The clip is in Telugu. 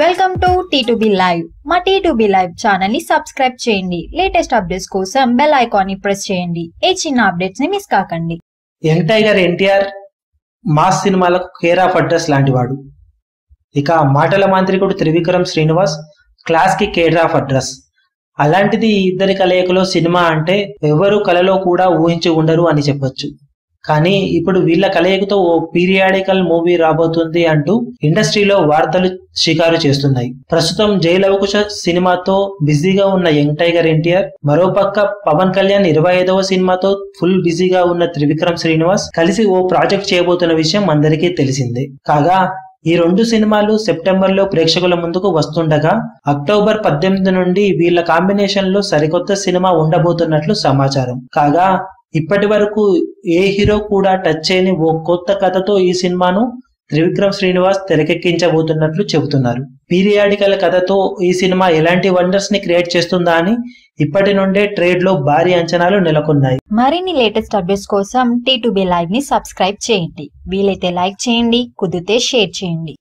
Welcome to T two B live మా టీ టు బి లైవ్ ఛానల్ని సబ్స్క్రైబ్ చేయండి. లేటెస్ట్ అప్డేట్స్ కోసం బెల్ ఐకాన్ని ప్రెస్ చేయండి. ఏ చిన్న అప్డేట్స్ని మిస్ కాకండి. యంగ్ టైగర్ ఎన్టీఆర్ మాస్ సినిమాలకు కేర్ ఆఫ్ అడ్రస్ లాంటివాడు. ఇక మాటల మాంత్రికుడు త్రివిక్రమ్ శ్రీనివాస్ క్లాస్కి కేర్ ఆఫ్ అడ్రస్. అలాంటిది ఇద్దరి కలయికలో సినిమా అంటే ఎవరు కలలో కూడా ఊహించి ఉండరు అని చెప్పొచ్చు. కానీ ఇప్పుడు వీళ్ళ కలయికతో ఓ పీరియాడికల్ మూవీ రాబోతుంది అంటూ ఇండస్ట్రీలో వార్తలు షికారు చేస్తున్నాయి. ప్రస్తుతం జయలవకుశ సినిమాతో బిజీగా ఉన్న యంగ్ టైగర్ ఎన్టీఆర్ మరోపక్క పవన్ కళ్యాణ్ ఇరవై ఐదవ సినిమాతో ఫుల్ బిజీగా ఉన్న త్రివిక్రమ్ శ్రీనివాస్ కలిసి ఓ ప్రాజెక్ట్ చేయబోతున్న విషయం అందరికీ తెలిసిందే. కాగా ఈ రెండు సినిమాలు సెప్టెంబర్లో ప్రేక్షకుల ముందుకు వస్తుండగా అక్టోబర్ పద్దెనిమిది నుండి వీళ్ళ కాంబినేషన్లో సరికొత్త సినిమా ఉండబోతున్నట్లు సమాచారం. కాగా ఇప్పటి వరకు ఏ హీరో కూడా టచ్ చేయని ఓ కొత్త కథతో ఈ సినిమాను త్రివిక్రమ్ శ్రీనివాస్ తెరకెక్కించబోతున్నట్లు చెబుతున్నారు. పీరియాడికల్ కథతో ఈ సినిమా ఎలాంటి వండర్స్ని క్రియేట్ చేస్తుందా అని ఇప్పటి నుండే ట్రేడ్లో భారీ అంచనాలు నెలకొన్నాయి. మరిన్ని లేటెస్ట్ అప్డేట్స్ కోసం టీ టు బి లైవ్ని సబ్స్క్రైబ్ చేయండి. వీలైతే లైక్ చేయండి కుదిరితే షేర్ చేయండి.